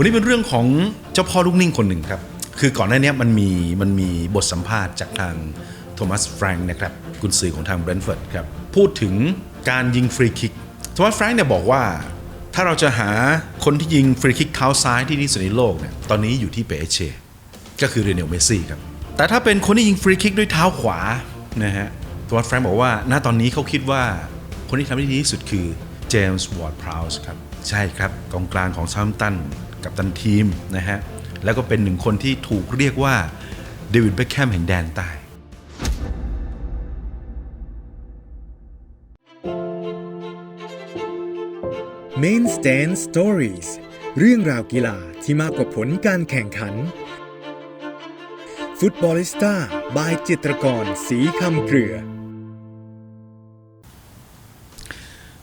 วันนี้เป็นเรื่องของเจ้าพ่อลูกนิ่งคนหนึ่งครับ คือก่อนหน้านี้มันมีมันมีบทสัมภาษณ์จากทางโทมัสแฟรงค์นะครับกุนซือของทางเบรนท์ฟิร์ดครับ พูดถึงการยิงฟรีคิกโทมัสแฟรงค์เนี่ยบอกว่า ถ้าเราจะหาคนที่ยิงฟรีคิกเท้าซ้ายที่ดีที่สุดในโลกเนี่ยตอนนี้อยู่ที่เปเชก็คือเรเนลเมสซี่ครับ แต่ถ้าเป็นคนที่ยิงฟรีคิกด้วยเท้าขวานะฮะโทมัสแฟรงค์บอกว่าณตอนนี้เขาคิดว่าคนที่ทำได้ดีที่สุดคือเจมส์วอร์ดพราวส์ครับใช่ครับกองกลางของซา m มตัน กับตันทีมนะฮะแล้วก็เป็นหนึ่งคนที่ถูกเรียกว่าเดวิดเบคแคมแห่งแดนใต้ Main Stand Stories เรื่องราวกีฬาที่มากกว่าผลการแข่งขันฟุตบอลิสต้าบายจิตรกรสีคำเกลือ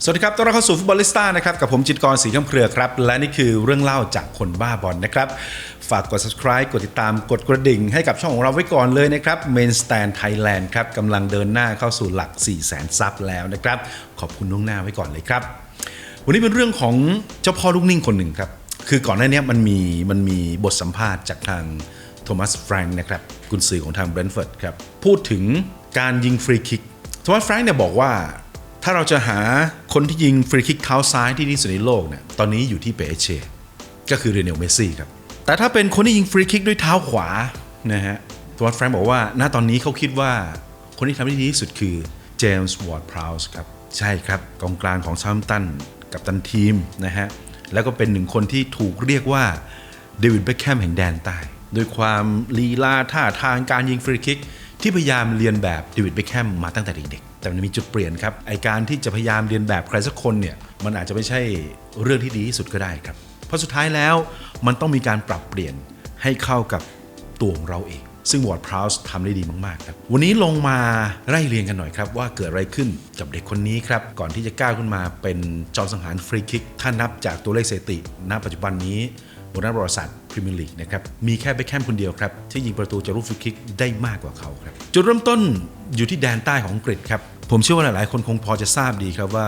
สวัสดีครับ ต้อนรับเข้าสู่ฟุตบอลลิสต้านะครับ กับผมจิตรกรสีคำเครือครับ และนี่คือเรื่องเล่าจากคนบ้าบอลนะครับ ฝากกด subscribe กดติดตาม กดกระดิ่งให้กับช่องของเราไว้ก่อนเลยนะครับ Main Stand Thailand ครับกำลังเดินหน้าเข้าสู่หลัก 4 0 0 0 0 0ซับแล้วนะครับ ขอบคุณล่วงหน้าไว้ก่อนเลยครับ วันนี้เป็นเรื่องของเจ้าพ่อลูกนิ่งคนหนึ่งครับ คือก่อนหน้านี้มันมีมันมีบทสัมภาษณ์จากทางโทมัสแฟรงค์นะครับกุนซือของทางเบรนท์เฟิร์ดครับพูดถึงการยิงฟรีคิกโทมัสแฟรงค์เนี่ยบอกว่าถ้าเราจะหา คนที่ยิงฟรีคิกเท้าซ้ายที่ดีที่สุดในโลกเนี่ยตอนนี้อยู่ที่เปเชก็คือเรเนลเมซี่ครับ แต่ถ้าเป็นคนที่ยิงฟรีคิกด้วยเท้าขวานะฮะโทมัสแฟรงค์บอกว่าณตอนนี้เขาคิดว่าคนที่ทำได้ดีที่สุดคือเจมส์วอร์ดพราวส์ครับใช่ครับกองกลางของซามตันกับตันทีมนะฮะแล้วก็เป็นหนึ่งคนที่ถูกเรียกว่าเดวิดเบคแคมแห่งแดนใต้โดยความลีลาท่าทางการยิงฟรีคิกที่พยายามเรียนแบบเดวิดเบคแฮมมาตั้งแต่เด็กๆ แต่มันมีจุดเปลี่ยนครับไอการที่จะพยายามเรียนแบบใครสักคนเนี่ยมันอาจจะไม่ใช่เรื่องที่ดีที่สุดก็ได้ครับเพราะสุดท้ายแล้วมันต้องมีการปรับเปลี่ยนให้เข้ากับตัวของเราเอง ซึ่งวอร์ดพราวส์ทำได้ดีมากๆครับวันนี้ลงมาไล่เรียงกันหน่อยครับ ว่าเกิดอะไรขึ้นกับเด็กคนนี้ครับ ก่อนที่จะก้าวขึ้นมาเป็นจอมสังหารฟรีคิก ถ้านับจากตัวเลขสถิติณปัจจุบันนี้บนนักประวัติศาสตร์พรีเมียร์ลีกนะครับมีแค่เบคแฮมคนเดียวครับ ที่ยิงประตูจากลูกฟรีคิกได้มากกว่าเขาครับ จุดเริ่มต้นอยู่ที่แดนใต้ของอังกฤษครับ ผมเชื่อว่าหลายๆ คนคงพอจะทราบดีครับว่า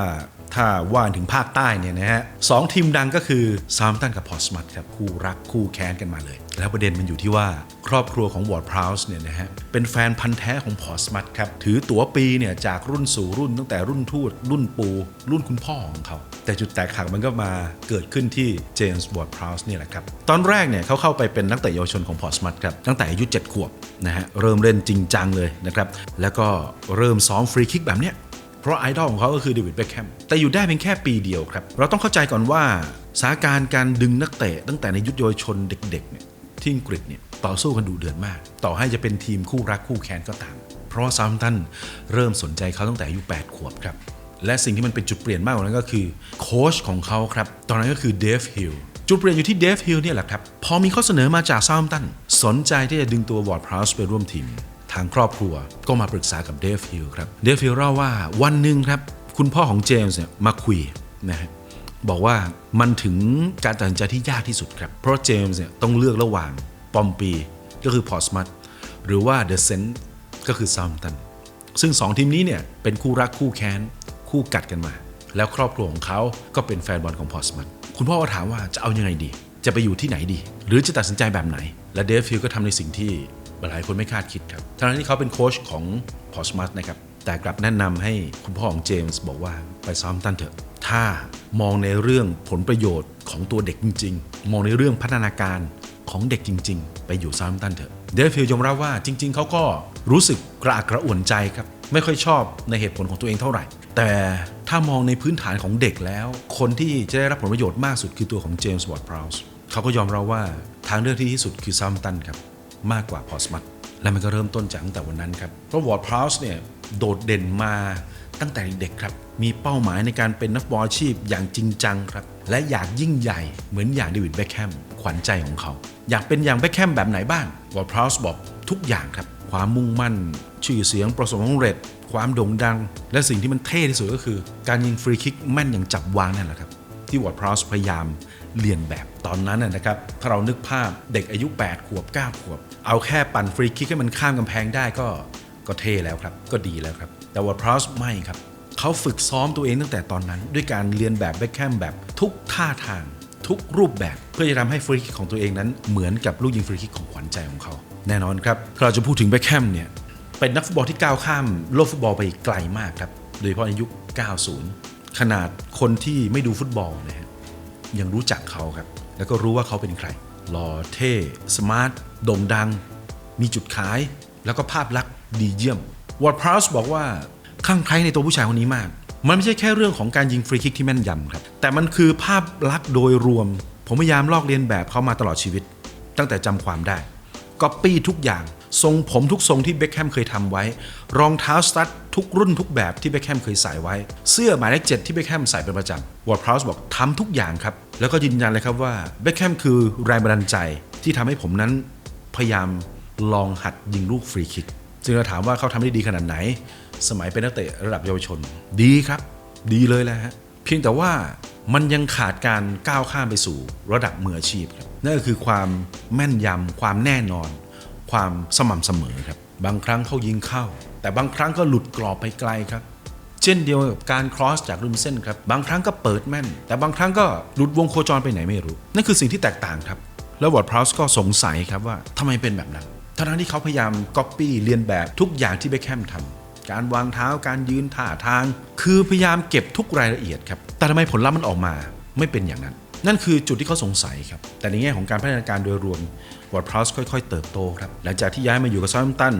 ถ้าว่าถึงภาคใต้เนี่ยนะฮะสองทีมดังก็คือซามตันกับพอร์สมัตครับคู่รักคู่แค้นกันมาเลย แล้วประเด็นมันอยู่ที่ว่าครอบครัวของวอร์ดพราวส์เนี่ยนะฮะเป็นแฟนพันธ์แท้ของพอร์สมัตครับถือตั๋วปีเนี่ยจากรุ่นสู่รุ่นตั้งแต่รุ่นทูตรุ่นปู รุ่นคุณพ่อของเขา แต่จุดแตกหักมันก็มาเกิดขึ้นที่เจมส์วอร์ดพราวส์เนี่ยแหละครับตอนแรกเนี่ยเขาเข้าไปเป็นนักเตะเยาวชนของพอร์สมัตครับตั้งแต่อายุ7ขวบนะฮะเริ่มเล่นจริงจังเลยนะครับแล้วก็เริ่มซ้อมฟรีคิกแบบเนี้ย ราะไอดอลของเขาก็คือเดวิดเบคแฮมแต่อยู่ได้เพียงแค่ปีเดียวครับ เราต้องเข้าใจก่อนว่าสถานการณ์การดึงนักเตะตั้งแต่ในยุคเยาวชนเด็กๆเนี่ยที่อังกฤษเนี่ยต่อสู้กันดูเดือดมาก ต่อให้จะเป็นทีมคู่รักคู่แค้นก็ตาม เพราะซามตันเริ่มสนใจเขาตั้งแต่อายุ8ขวบครับและสิ่งที่มันเป็นจุดเปลี่ยนมากกว่านั้นก็คือโค้ชของเขาครับตอนนั้นก็คือเดฟฮิลจุดเปลี่ยนอยู่ที่เดฟฮิลเนี่ยแหละครับ พอมีข้อเสนอมาจากซามตันสนใจที่จะดึงตัววอร์ดพราวส์ไปร่วมทีม ทางครอบครัวก็มาปรึกษากับเดฟฮิลครับเดฟฮิลเล่าว่าวันหนึ่งครับ คุณพ่อของเจมส์เนี่ยมาคุยนะฮะบอกว่ามันถึงการตัดสินใจที่ยากที่สุดครับ เพราะเจมส์เนี่ยต้องเลือกระหว่างปอมปีก็คือพอสมัตหรือว่าเดอะเซนต์ก็คือซามตันซึ่ง 2 ทีมนี้เนี่ยเป็นคู่รักคู่แค้น คู่กัดกันมา แล้วครอบครัวของเขาก็เป็นแฟนบอลของพอสมัตคุณพ่อก็ถามว่าจะเอายังไงดี จะไปอยู่ที่ไหนดี หรือจะตัดสินใจแบบไหน และเดฟฟิลก็ทำในสิ่งที่ หลายคนไม่คาดคิดครับทั้งที่เขาเป็นโค้ชของพอสมัตนะครับ แต่กลับแนะนำให้คุณพ่อของเจมส์บอกว่าไปซ้อมตันเถอะ ถ้ามองในเรื่องผลประโยชน์ของตัวเด็กจริง ๆ มองในเรื่องพัฒนาการของเด็กจริง ๆ ไปอยู่ซ้อมตันเถอะ เดฟฟิลยอมรับว่าจริง ๆ เขาก็รู้สึกกระอักกระอ่วนใจครับ ไม่ค่อยชอบในเหตุผลของตัวเองเท่าไหร่ แต่ถ้ามองในพื้นฐานของเด็กแล้ว คนที่จะได้รับผลประโยชน์มากสุดคือตัวของเจมส์วอร์ดพราวส์เขาก็ยอมรับว่าทางเลือกที่ที่สุดคือซัมตันครับ มากกว่าพอสมัตและมันก็เริ่มต้นจากตั้งแต่วันนั้นครับ เพราะวอร์ดพาวส์เนี่ยโดดเด่นมาตั้งแต่เด็กครับ มีเป้าหมายในการเป็นนักบอลอาชีพอย่างจริงจังครับ และอยากยิ่งใหญ่เหมือนอย่างเดวิดเบคแฮมขวัญใจของเขา อยากเป็นอย่างเบคแฮมแบบไหนบ้างวอร์ดพาวส์บอกทุกอย่างครับ ความมุ่งมั่น ชื่อเสียงประสบความสำเร็จ ความโด่งดัง และสิ่งที่มันเท่ที่สุดก็คือ การยิงฟรีคิกแม่นอย่างจับวางนั่นแหละครับที่วอร์ดพาวส์พยายามเรียนแบบตอนนั้นนะนะครับถ้าเรานึกภาพเด็กอายุ 8 ขวบ 9 ขวบ เอาแค่ปั่นฟรีคิกให้มันข้ามกำแพงได้ก็ก็เท่แล้วครับ ก็ดีแล้วครับ แต่วอร์ดพราวส์ไม่ครับ เขาฝึกซ้อมตัวเองตั้งแต่ตอนนั้น ด้วยการเรียนแบบเบคแฮมแบบทุกท่าทาง ทุกรูปแบบ เพื่อจะทำให้ฟรีคิกของตัวเองนั้นเหมือนกับลูกยิงฟรีคิกของขวัญใจของเขา แน่นอนครับเราจะพูดถึงเบคแฮมเนี่ยเป็นนักฟุตบอลที่ก้าวข้ามโลกฟุตบอลไปไกลมากครับโดยเฉพาะในยุค 90 ขนาดคนที่ไม่ดูฟุตบอลนะฮะยังรู้จักเขาครับแล้วก็รู้ว่าเขาเป็นใคร หล่อเท่สมาร์ทโด่งดัง มีจุดขาย แล้วก็ภาพลักษณ์ดีเยี่ยมวอร์ดพราวส์บอกว่าข้างใครในตัวผู้ชายคนนี้มาก มันไม่ใช่แค่เรื่องของการยิงฟรีคิกที่แม่นยำครับ แต่มันคือภาพลักษณ์โดยรวม ผมพยายามลอกเลียนแบบเขามาตลอดชีวิต ตั้งแต่จำความได้ก๊อปปี้ทุกอย่าง ทรงผมทุกทรงที่เบคแฮมเคยทำไว้ รองเท้าสตั๊ดทุกรุ่นทุกแบบที่เบคแฮมเคยใส่ไว้ เสื้อหมายเลขเจ็ดที่เบคแฮมใส่เป็นประจำวอร์ดพราวส์บอกทำทุกอย่างครับ แล้วก็ยืนยันเลยครับว่าเบคแฮมคือแรงบันดาลใจที่ทำให้ผมนั้นพยายามลองหัดยิงลูกฟรีคิกซึ่งเราถามว่าเขาทำได้ดีขนาดไหน สมัยเป็นนักเตะระดับเยาวชน ดีครับ ดีเลยแหละฮะเพียงแต่ว่ามันยังขาดการก้าวข้ามไปสู่ระดับมืออาชีพครับนั่นก็คือความแม่นยำความแน่นอน ความสม่ำเสมอครับ บางครั้งเขายิงเข้า แต่บางครั้งก็หลุดกรอบไปไกลครับ เช่นเดียวกับการครอสจากริมเส้นครับบางครั้งก็เปิดแม่น แต่บางครั้งก็หลุดวงโคจรไปไหนไม่รู้ นั่นคือสิ่งที่แตกต่างครับ แล้ววอร์ดพราวส์ก็สงสัยครับว่าทำไมเป็นแบบนั้นทั้งที่เขาพยายามก๊อปปี้เรียนแบบทุกอย่างที่เบคแฮมทำการวางเท้าการยืนท่าทาง คือพยายามเก็บทุกรายละเอียดครับแต่ทำไมผลลัพธ์มันออกมาไม่เป็นอย่างนั้น นั่นคือจุดที่เขาสงสัยครับ แต่ในแง่ของการพัฒนาการโดยรวมวอร์ดพราวส์ค่อย ๆ เติบโตครับ หลังจากที่ย้ายมาอยู่กับซา u t ตัน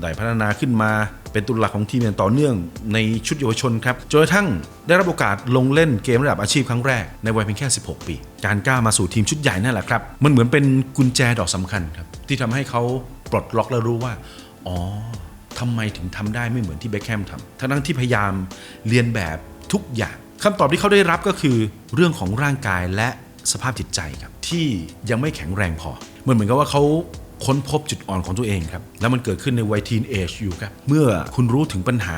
ได้พัฒนาขึ้นมาเป็นตัวหลักของทีมอย่างต่อเนื่องในชุดเยาวชนครับจนกระทั่งได้รับโอกาสลงเล่นเกมระดับอาชีพครั้งแรกในวัยเพียงแค่ 16 ปี การก้าวมาสู่ทีมชุดใหญ่นั่นแหละครับ มันเหมือนเป็นกุญแจดอกสำคัญครับ ที่ทำให้เขาปลดล็อกและรู้ว่า อ๋อทำไมถึงทำได้ไม่เหมือนที่เบคแฮมทำทั้งที่พยายามเรียนแบบทุกอย่างคำตอบที่เขาได้รับก็คือเรื่องของร่างกายและสภาพจิตใจครับที่ยังไม่แข็งแรงพอ เหมือนเหมือนกับว่าเขา ค้นพบจุดอ่อนของตัวเองครับ แล้วมันเกิดขึ้นในวัยทีนเอจอยู่ครับ เมื่อคุณรู้ถึงปัญหา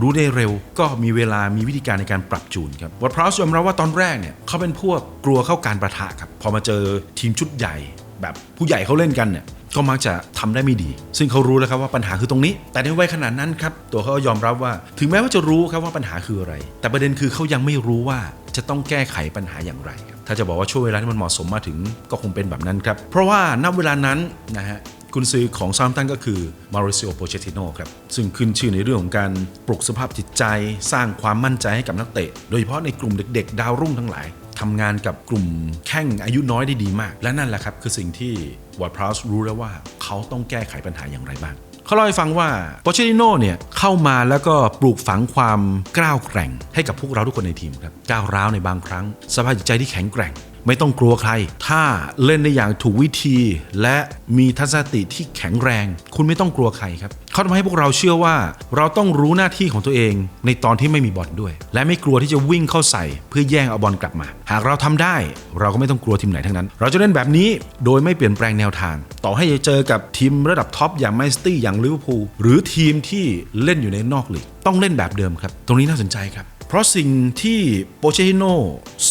รู้ได้เร็ว ก็มีเวลามีวิธีการในการปรับจูนครับวอร์ดพราวส์ยอมรับว่าตอนแรกเนี่ยเขาเป็นพวกกลัวเข้าการประทะครับ พอมาเจอทีมชุดใหญ่ แบบผู้ใหญ่เขาเล่นกันเนี่ยก็มักจะทำได้ไม่ดี ซึ่งเขารู้แล้วครับว่าปัญหาคือตรงนี้ แต่ในวัยขนาดนั้นครับ ตัวเขายอมรับว่า ถึงแม้ว่าจะรู้ครับว่าปัญหาคืออะไร แต่ประเด็นคือเขายังไม่รู้ว่าจะต้องแก้ไขปัญหาอย่างไรครับ ถ้าจะบอกว่าช่วงเวลาที่มันเหมาะสมมาถึงก็คงเป็นแบบนั้นครับ เพราะว่าณเวลานั้นนะฮะกุนซือของซามตันก็คือมาริซิโอโปเชติโนครับซึ่งขึ้นชื่อในเรื่องของการปลุกสภาพจิตใจ สร้างความมั่นใจให้กับนักเตะ โดยเฉพาะในกลุ่มเด็กๆ ดาวรุ่งทั้งหลายทำงานกับกลุ่มแข้งอายุน้อยได้ดีมาก และนั่นแหละครับคือสิ่งที่วอร์ดพราวส์รู้แล้วว่าเขาต้องแก้ไขปัญหาอย่างไรบ้าง เขาเล่าให้ฟังว่าโปเชติโน่เนี่ยเข้ามาแล้วก็ปลูกฝังความกล้าวแกร่ง ให้กับพวกเราทุกคนในทีมครับก้าวร้าวในบางครั้งสภาพจิตใจที่แข็งแกร่งไม่ต้องกลัวใคร ถ้าเล่นได้อย่างถูกวิธี และมีทัศนคติที่แข็งแรง คุณไม่ต้องกลัวใครครับเขาทำให้พวกเราเชื่อว่า เราต้องรู้หน้าที่ของตัวเอง ในตอนที่ไม่มีบอลด้วย และไม่กลัวที่จะวิ่งเข้าใส่ เพื่อแย่งเอาบอลกลับมา หากเราทำได้ เราก็ไม่ต้องกลัวทีมไหนทั้งนั้น เราจะเล่นแบบนี้โดยไม่เปลี่ยนแปลงแนวทาง ต่อให้จะเจอกับทีมระดับท็อปอย่างแมนซิตี้อย่างลิเวอร์พูลหรือทีมที่เล่นอยู่ในนอกลีกต้องเล่นแบบเดิมครับ ตรงนี้น่าสนใจครับ เพราะสิ่งที่โปเชติโน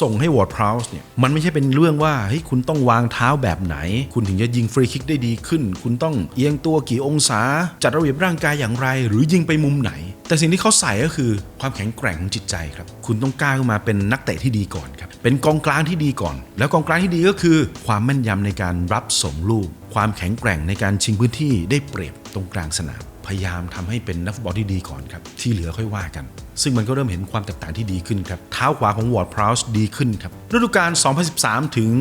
ส่งให้วอร์ดพราวส์เนี่ยมันไม่ใช่เป็นเรื่องว่าเฮ้ยคุณต้องวางเท้าแบบไหน คุณถึงจะยิงฟรีคิกได้ดีขึ้น คุณต้องเอียงตัวกี่องศา จัดระเบียบร่างกายอย่างไร หรือยิงไปมุมไหน แต่สิ่งที่เขาใส่ก็คือความแข็งแกร่งของจิตใจครับ คุณต้องกล้าขึ้นมาเป็นนักเตะที่ดีก่อนครับเป็นกองกลางที่ดีก่อน แล้วกองกลางที่ดีก็คือ ความแม่นยำในการรับส่งลูก ความแข็งแกร่งในการชิงพื้นที่ได้เปรียบตรงกลางสนาม พยายามทำให้เป็นนักฟุตบอลที่ดีก่อนครับ ที่เหลือค่อยว่ากัน ซึ่งมันก็เริ่มเห็นความแตกต่างที่ดีขึ้นครับ เท้าขวาของวอร์ดพราวส์ดีขึ้นครับ ฤดูกาล 2013 ถึง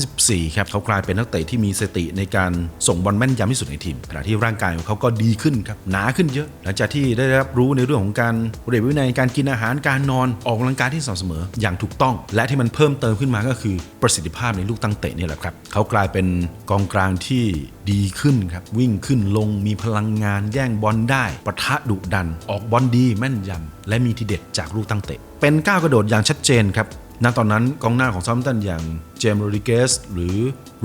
2014 ครับ เขากลายเป็นนักเตะที่มีสติในการส่งบอลแม่นยำที่สุดในทีม ขณะที่ร่างกายของเขาก็ดีขึ้นครับ หนาขึ้นเยอะ หลังจากที่ได้รับรู้ในเรื่องของการเรียนวินัยการกินอาหาร การนอน ออกกำลังกายที่สม่ำเสมอ อย่างถูกต้อง และที่มันเพิ่มเติมขึ้นมาก็คือประสิทธิภาพในลูกตั้งเตะนี่แหละครับ เขากลายเป็นกองกลางที่ดีขึ้นครับ วิ่งขึ้นลงมีพลังงานแย่งบอลได้ปะทะดุดัน ออกบอลดีแม่นยำและมีทีเด็ดจากลูกตั้งเตะ เป็นก้าวกระโดดอย่างชัดเจนครับ ณตอนนั้นกองหน้าของซา u t ตันอย่างเจมส์โรดิเกสหรือ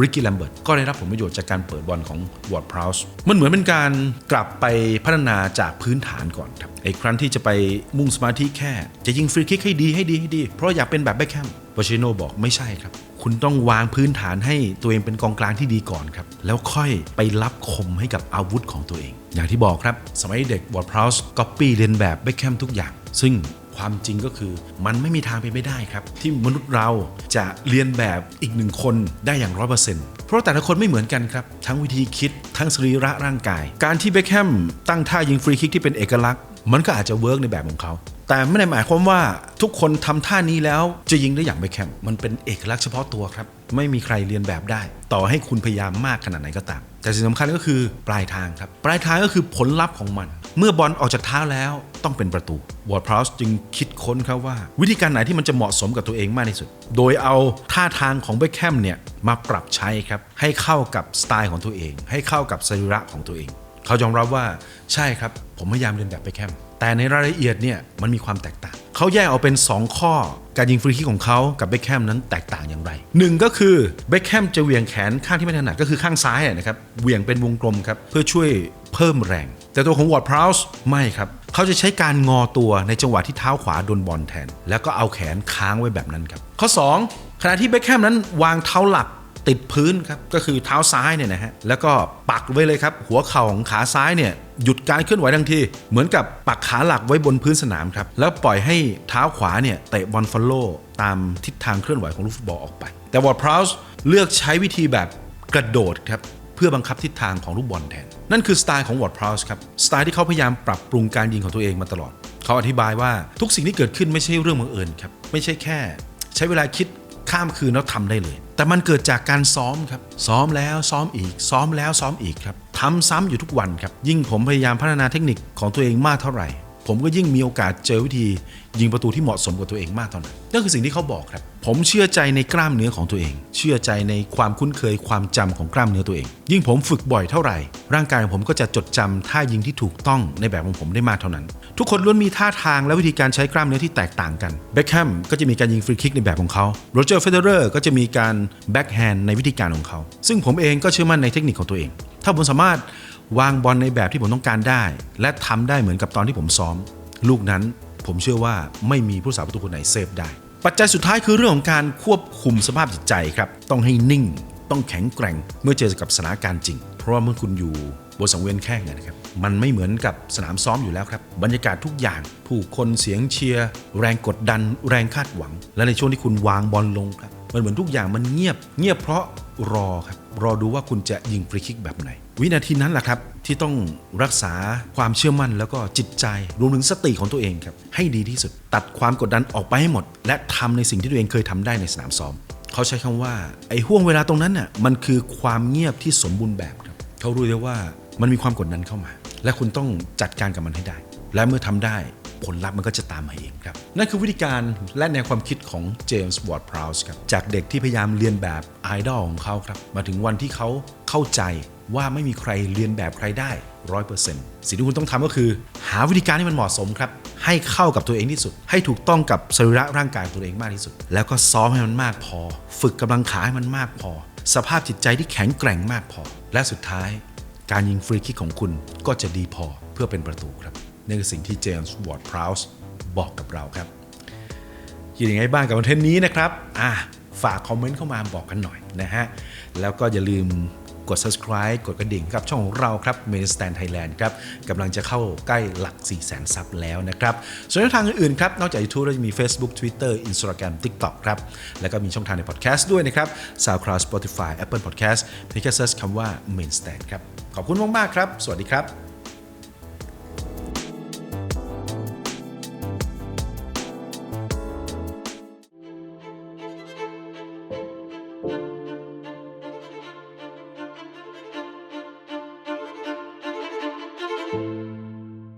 ริกกี้แลมเบิร์ตก็ได้รับผลประโยชน์จากการเปิดบอลของวอร์ดพราวส์มันเหมือนเป็นการกลับไปพัฒนาจากพื้นฐานก่อนครับไอ้ครั้นที่จะไปมุ่งสมาธิแค่ จะยิงฟรีคิกให้ดีให้ดีให้ดี เพราะอยากเป็นแบบแบ็คแฮมโปเชโนบอกไม่ใช่ครับ คุณต้องวางพื้นฐานให้ตัวเองเป็นกองกลางที่ดีก่อนครับ แล้วค่อยไปรับคมให้กับอาวุธของตัวเอง อย่างที่บอกครับ สมัยเด็กวอร์ดพราวส์ก๊อปปี้เลียนแบบเบคแฮมทุกอย่าง ซึ่ง ความจริงก็คือ มันไม่มีทางไปนไม่ได้ครับ ที่มนุษย์เราจะเรียนแบบอีกหนึ่งคนได้อย่างร้อยเปอร์เซ็นต์เพราะแต่ละคนไม่เหมือนกันครับ ทั้งวิธีคิดทั้งสรีระร่างกาย การที่เบคแฮมตั้งท่ายิงฟรีคิกที่เป็นเอกลักษณ์ มันก็อาจจะเวิร์กในแบบของเขา แต่ไม่ได้หมายความว่าทุกคนทำท่านี้แล้วจะยิงได้อย่างเบคแฮมมันเป็นเอกลักษณ์เฉพาะตัวครับ ไม่มีใครเรียนแบบได้ ต่อให้คุณพยายามมากขนาดไหนก็ตาม แต่สิ่งสำคัญก็คือปลายทางครับ ปลายทางก็คือผลลัพธ์ของมัน เมื่อบอลออกจากเท้าแล้วต้องเป็นประตูวอร์ดพราวส์จึงคิดค้นครับว่า วิธีการไหนที่มันจะเหมาะสมกับตัวเองมากที่สุด โดยเอาท่าทางของเบคแฮมเนี่ยมาปรับใช้ครับให้เข้ากับสไตล์ของตัวเอง ให้เข้ากับสรีระของตัวเอง เขายอมรับว่าใช่ครับผมพยายามเรียนแบบเบคแฮม แต่ในรายละเอียดเนี่ยมันมีความแตกต่าง เขาแยกเอาเป็น 2 ข้อการยิงฟรีคิกของเขากับเบคแฮมนั้นแตกต่างอย่างไรหนึ่งก็คือเบคแฮมจะเหวี่ยงแขนข้างที่ไม่ถนัดก็คือข้างซ้ายนะครับเหวี่ยงเป็นวงกลมครับเพื่อช่วยเพิ่มแรง แต่ตัวของวอร์ดพราวส์ไม่ครับเขาจะใช้การงอตัวในจังหวะที่เท้าขวาโดนบอลแทน แล้วก็เอาแขนค้างไว้แบบนั้นครับข้อ 2 ขณะที่เบคแฮมนั้นวางเท้าหลัก ติดพื้นครับก็คือเท้าซ้ายเนี่ยนะฮะแล้วก็ปักไว้เลยครับ หัวเข่าของขาซ้ายเนี่ยหยุดการเคลื่อนไหวทันทีเหมือนกับปักขาหลักไว้บนพื้นสนามครับแล้วปล่อยให้เท้าขวาเนี่ยเตะบอลฟอลโล่ตามทิศทางเคลื่อนไหวของลูกฟุตบอลออกไป แต่วอร์ดพราวส์เลือกใช้วิธีแบบกระโดดครับเพื่อบังคับทิศทางของลูกบอลแทน นั่นคือสไตล์ของวอร์ดพราวส์ครับสไตล์ที่เขาพยายามปรับปรุงการยิงของตัวเองมาตลอด เขาอธิบายว่าทุกสิ่งที่เกิดขึ้นไม่ใช่เรื่องบังเอิญครับไม่ใช่แค่ ใช้เวลาคิด ข้ามคืนแล้วทำได้เลย แต่มันเกิดจากการซ้อมครับ ซ้อมแล้วซ้อมอีก ซ้อมแล้วซ้อมอีกครับทำซ้ำอยู่ทุกวันครับ ยิ่งผมพยายามพัฒนาเทคนิคของตัวเองมากเท่าไหร่ ผมก็ยิ่งมีโอกาสเจอวิธียิงประตูที่เหมาะสมกับตัวเองมากเท่านั้นนั่นคือสิ่งที่เขาบอกครับ ผมเชื่อใจในกล้ามเนื้อของตัวเอง เชื่อใจในความคุ้นเคยความจำของกล้ามเนื้อตัวเอง ยิ่งผมฝึกบ่อยเท่าไหร่ ร่างกายของผมก็จะจดจำท่ายิงที่ถูกต้องในแบบของผมได้มากเท่านั้น ทุกคนล้วนมีท่าทางและวิธีการใช้กล้ามเนื้อที่แตกต่างกันเบคแฮมก็จะมีการยิงฟรีคิกในแบบของเขาโรเจอร์เฟเดอร์ก็จะมีการแบ็กแฮนด์ในวิธีการของเขาซึ่งผมเองก็เชื่อมั่นในเทคนิคของตัวเอง ถ้าผมสามารถ วางบอลในแบบที่ผมต้องการได้ และทำได้เหมือนกับตอนที่ผมซ้อม ลูกนั้นผมเชื่อว่าไม่มีผู้สาประตูคนไหนเซฟได้ ปัจจัยสุดท้ายคือเรื่องของการควบคุมสภาพจิตใจครับ ต้องให้นิ่ง ต้องแข็งแกร่ง เมื่อเจอกับสถานการณ์จริง เพราะว่าเมื่อคุณอยู่บนสังเวียนแข่งนยนะครับมันไม่เหมือนกับสนามซ้อมอยู่แล้วครับ บรรยากาศทุกอย่าง ผู้คนเสียงเชียร์ แรงกดดัน แรงคาดหวัง และในช่วงที่คุณวางบอลลงครับมันเหมือนทุกอย่างมันเงียบ เงียบเพราะรอครับ รอดูว่าคุณจะยิงฟรีคิกแบบไหน วินาทีนั้นแหละครับที่ต้องรักษาความเชื่อมั่นแล้วก็จิตใจรวมถึงสติของตัวเองครับให้ดีที่สุด ตัดความกดดันออกไปให้หมด และทำในสิ่งที่ตัวเองเคยทำได้ในสนามซ้อม เขาใช้คำว่าไอ้ห่วงเวลาตรงนั้นน่ะมันคือความเงียบที่สมบูรณ์แบบครับเขารู้เลยว่ามันมีความกดดันเข้ามา และคุณต้องจัดการกับมันให้ได้ และเมื่อทำได้ผลลัพธ์มันก็จะตามมาเองครับ นั่นคือวิธีการและแนวความคิดของเจมส์วอร์ดพราวส์ครับจากเด็กที่พยายามเรียนแบบไอดอลของเขาครับมาถึงวันที่เขาเข้าใจ ว่าไม่มีใครเรียนแบบใครได้ร้อยเปอร์เซ็นต์สิ่งที่คุณต้องทำก็คือ หาวิธีการที่มันเหมาะสมครับ ให้เข้ากับตัวเองที่สุด ให้ถูกต้องกับสรีระร่างกายตัวเองมากที่สุด แล้วก็ซ้อมให้มันมากพอ ฝึกกำลังขาให้มันมากพอ สภาพจิตใจที่แข็งแกร่งมากพอ และสุดท้าย การยิงฟรีคิกของคุณก็จะดีพอเพื่อเป็นประตูครับนี่คือสิ่งที่เจมส์วอร์ดพราวส์บอกกับเราครับคิดยังไงบ้างกับคอนเทนต์นี้นะครับอะฝากคอมเมนต์เข้ามาบอกกันหน่อยนะฮะแล้วก็อย่าลืม กด subscribe กดกระดิ่งกับช่องของเราครับ Main Stand Thailand ครับกำลังจะเข้าใกล้หลัก 4 0 0 0 0 0ซับแล้วนะครับ ส่วนทางอื่นๆครับ นอกจาก YouTube เราจะมี Facebook Twitter Instagram TikTok ครับ แล้วก็มีช่องทางใน Podcast ด้วยนะครับ SoundCloud Spotify Apple Podcast เพียงแค่เซิร์ชคำว่า Main Stand ครับ ขอบคุณมากๆครับ สวัสดีครับ